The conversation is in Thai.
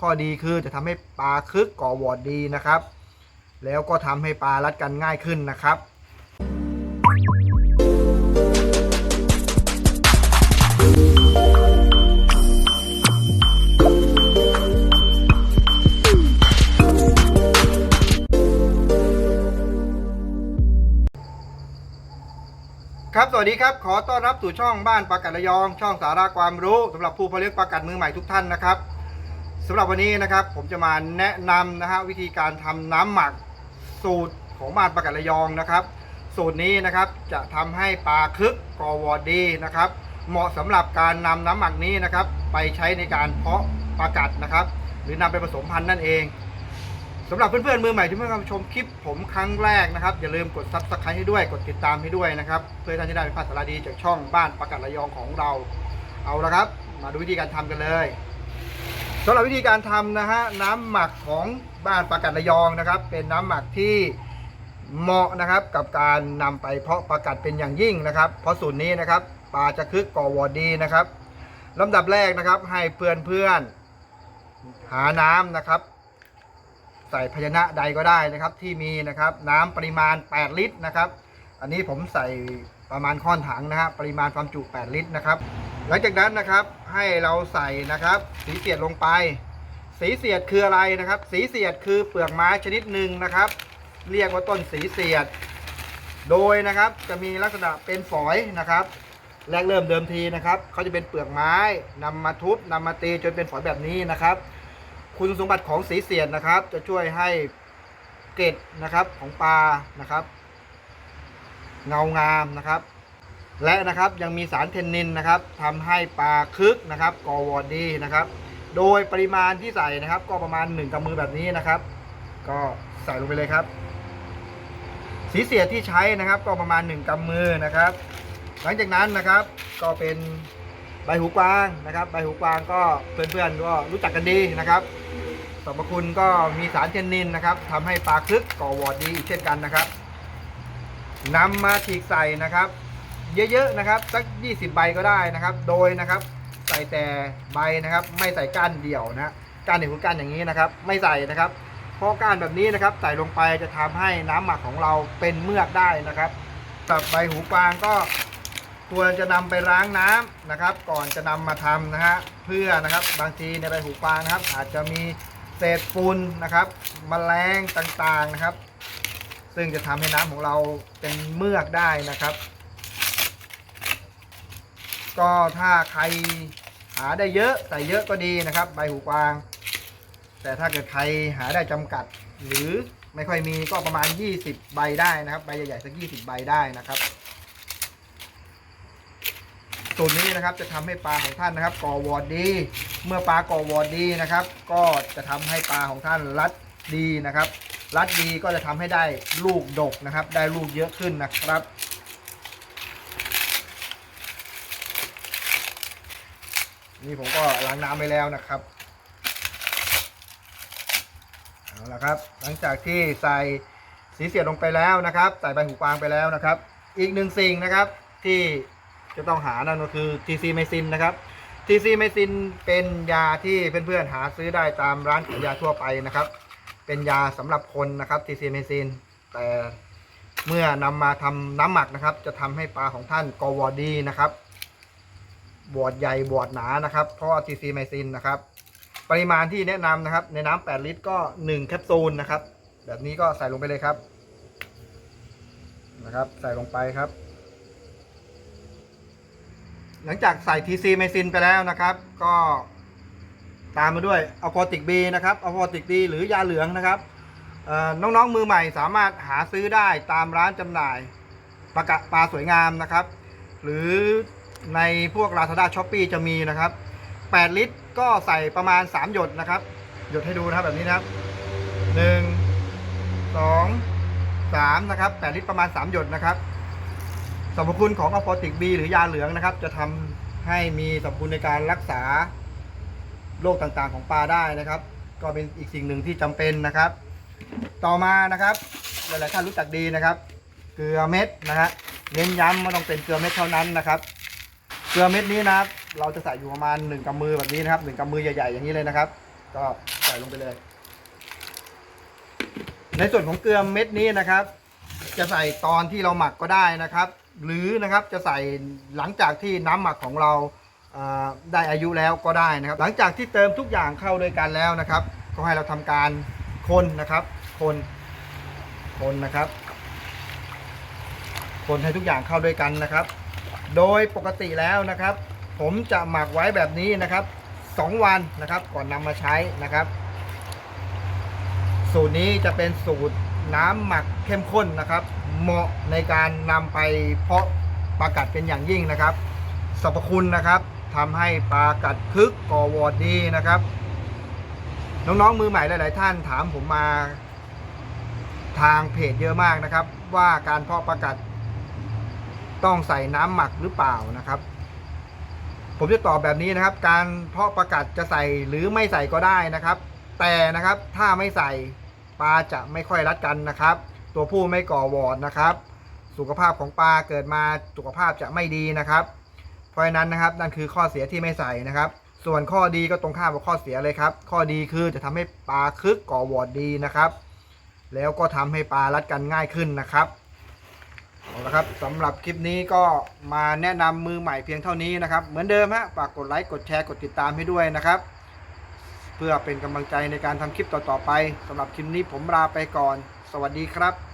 ข้อดีคือจะทำให้ปลาคึกก่อวอร์ดดีนะครับ แล้วก็ทำให้ปลารัดกันง่ายขึ้นนะครับครับ สวัสดีครับ ขอต้อนรับสู่ช่องบ้านปลากัดระยอง ช่องสาระความรู้สำหรับผู้เพาะเลี้ยงปลากัดมือใหม่ทุกท่านนะครับ สำหรับวันนี้นะครับผมจะมาแนะนำนะฮะวิธีการทำน้ำหมักสูตรของบ้านปลากัดระยองนะครับ สูตรนี้นะครับจะทำให้ปลาคึกกอวอดีนะครับ เหมาะสำหรับการนำน้ำหมักนี้นะครับ ไปใช้ในการเพาะปลากัดนะครับ หรือนำไปผสมพันธุ์นั่นเองสำหรับเพื่อนๆมือใหม่ที่เพิ่งเข้ามาชมคลิปผมครั้งแรกนะครับ อย่าลืมกดซับสไครต์ให้ด้วย กดติดตามให้ด้วยนะครับ เพื่อท่านจะได้ไม่พลาดสาระดีจากช่องบ้านประกาศระยองของเรา เอาละครับ มาดูวิธีการทำกันเลย สำหรับวิธีการทำนะฮะน้ำหมักของบ้านประกาศระยองนะครับ เป็นน้ำหมักที่เหมาะนะครับกับการนำไปเพาะประกาศเป็นอย่างยิ่งนะครับ เพราะสูตรนี้นะครับปลาจะคึกก่อวอดดีนะครับลำดับแรกนะครับให้เพื่อนๆหาน้ำนะครับ ใส่ภาชนะใดก็ได้นะครับที่มีนะครับน้ำปริมาณ 8 ลิตรนะครับ อันนี้ผมใส่ ประมาณค่อนถังนะฮะปริมาณความจุ 8 ลิตรนะครับ หลังจากนั้นนะครับให้เราใส่นะครับสีเสียดลงไป สีเสียดคืออะไรนะครับ สีเสียดคือเปลือกไม้ชนิดหนึ่งนะครับ เรียกว่าต้นสีเสียด โดยนะครับจะมีลักษณะเป็นฝอยนะครับแรกเริ่มเดิมทีนะครับเขาจะเป็นเปลือกไม้นำมาทุบนำมาตีจนเป็นฝอยแบบนี้นะครับ คุณสมบัติของสีเสียดนะครับ จะช่วยให้เกล็ดนะครับของปลานะครับ เงางามนะครับ และนะครับยังมีสารเทนนินนะครับทำให้ปลาคึกนะครับกอวอดดีนะครับ โดยปริมาณที่ใส่นะครับ ก็ประมาณ1กำมือแบบนี้นะครับ ก็ใส่ลงไปเลยครับ สีเสียที่ใช้นะครับ ก็ประมาณ1กำมือนะครับ หลังจากนั้นนะครับก็เป็นใบหูกวางนะครับ ใบหูกวางก็เพื่อนๆก็รู้จักกันดีนะครับสรรพคุณก็มีสารเทนนินนะครับทำให้ปลาคึกก่อวอดดีอีกเช่นกันนะครับ นำมาฉีกใส่นะครับ เยอะๆนะครับสัก 20 ใบก็ได้นะครับ โดยนะครับ ใส่แต่ใบนะครับ ไม่ใส่ก้านเดี่ยวนะก้านเดี่ยวคือก้านอย่างนี้นะครับ ไม่ใส่นะครับเพราะก้านแบบนี้นะครับ ใส่ลงไปจะทำให้น้ำหมักของเราเป็นเมือกได้นะครับกับใบหูกวางก็ควรจะนำไปล้างน้ำนะครับ ก่อนจะนำมาทำนะฮะเพื่อนะครับบางทีในใบหูกวางนะครับ อาจจะมีเศษฝุ่นนะครับมแมลงต่างๆนะครับ ซึ่งจะทำให้น้ำของเราเป็นเมือกได้นะครับ ก็ถ้าใครหาได้เยอะใส่เยอะก็ดีนะครับ ใบหูกวาง แต่ถ้าเกิดใครหาได้จำกัด หรือไม่ค่อยมีก็ประมาณ 20 ใบได้นะครับ ใบใหญ่ๆสัก 20 ใบได้นะครับสูตรนี้นะครับจะทำให้ปลาของท่านนะครับก่อวอดดี เมื่อปลาก่อวอดดีนะครับ ก็จะทำให้ปลาของท่านรัดดีนะครับ รัดดีก็จะทำให้ได้ลูกดกนะครับ ได้ลูกเยอะขึ้นนะครับนี่ผมก็ล้างน้ำไปแล้วนะครับเอาละครับ หลังจากที่ใส่สีเสียดลงไปแล้วนะครับ ใส่ใบหูกวางไปแล้วนะครับ อีกหนึ่งสิ่งนะครับที่จะต้องหานั่นก็คือ TC ไมซินนะครับ TC ไมซินเป็นยาที่เพื่อนๆหาซื้อได้ตามร้านขายยาทั่วไปนะครับ เป็นยาสำหรับคนนะครับ TC ไมซินแต่เมื่อนำมาทำน้ำหมักนะครับ จะทำให้ปลาของท่านกอวอดีนะครับบวดใหญ่บวดหนานะครับ เพราะว่า TC ไมซินนะครับ ปริมาณที่แนะนำนะครับ ในน้ำ8ลิตรก็ 1 แคปซูลนะครับ แบบนี้ก็ใส่ลงไปเลยครับ นะครับ ใส่ลงไปครับ หลังจากใส่ TC ไมซินไปแล้วนะครับ ก็ ตามมาด้วยอัลฟอติกบีนะครับอัลฟอติกบีหรือยาเหลืองนะครับน้องๆมือใหม่สามารถหาซื้อได้ตามร้านจำหน่ายปลากะปลาสวยงามนะครับ หรือในพวก Lazada s h o p e e จะมีนะครับ 8 ลิตรก็ใส่ประมาณ 3 หยดนะครับ หยดให้ดูนะครับแบบนี้นะครับ 1 2 3 นะครับ 8 ลิตรประมาณ 3 หยดนะครับสรรพคุณของอัลฟอติกบีหรือยาเหลืองนะครับ จะทำให้มีสรรพคุณในการรักษา โรคต่างๆของปลาได้นะครับ ก็เป็นอีกสิ่งหนึ่งที่จำเป็นนะครับ ต่อมานะครับหลายๆท่านรู้จักดีนะครับ เกลือเม็ดนะฮะเน้นย้ำว่าต้องเป็นเกลือเม็ดเท่านั้นนะครับ เกลือเม็ดนี้นะครับ เราจะใส่อยู่ประมาณ1กำมือแบบนี้นะครับหนึ่งกำมือใหญ่ๆอย่างนี้เลยนะครับ ก็ใส่ลงไปเลย ในส่วนของเกลือเม็ดนี้นะครับ จะใส่ตอนที่เราหมักก็ได้นะครับ หรือนะครับจะใส่หลังจากที่น้ำหมักของเรา ได้อายุแล้วก็ได้นะครับ หลังจากที่เติมทุกอย่างเข้าด้วยกันแล้วนะครับ ก็ให้เราทำการคนนะครับ คนคนนะครับ คนให้ทุกอย่างเข้าด้วยกันนะครับ โดยปกติแล้วนะครับ ผมจะหมักไว้แบบนี้นะครับ 2 วันนะครับ ก่อนนำมาใช้นะครับ สูตรนี้จะเป็นสูตรน้ำหมักเข้มข้นนะครับ เหมาะในการนำไปเพาะปลากัดเป็นอย่างยิ่งนะครับสรรพคุณนะครับ ทำให้ปลากัดคึกก่อวอดดีนะครับ น้องๆมือใหม่หลาย ๆ ท่านถามผมมาทางเพจเยอะมากนะครับ ว่าการเพาะปลากัด ต้องใส่น้ำหมักหรือเปล่านะครับ ผมจะตอบแบบนี้นะครับ การเพาะปลากัดจะใส่หรือไม่ใส่ก็ได้นะครับ แต่นะครับถ้าไม่ใส่ปลาจะไม่ค่อยรัดกันนะครับ ตัวผู้ไม่ก่อวอดนะครับ สุขภาพของปลาเกิดมาสุขภาพจะไม่ดีนะครับ ราะฉะนั้นนะครับนั่นคือข้อเสียที่ไม่ใส่นะครับ ส่วนข้อดีก็ตรงข้ามกับข้อเสียเลยครับ ข้อดีคือจะทำให้ปลาคึกก่อวอร์ดดีนะครับ แล้วก็ทำให้ปลารัดกันง่ายขึ้นนะครับเอาละครับสำหรับคลิปนี้ก็มาแนะนำมือใหม่เพียงเท่านี้นะครับ เหมือนเดิมฮะฝากกดไลค์กดแชร์กดติดตามให้ด้วยนะครับ เพื่อเป็นกำลังใจในการทำคลิปต่อๆไปสำหรับคลิปนี้ผมลาไปก่อน สวัสดีครับ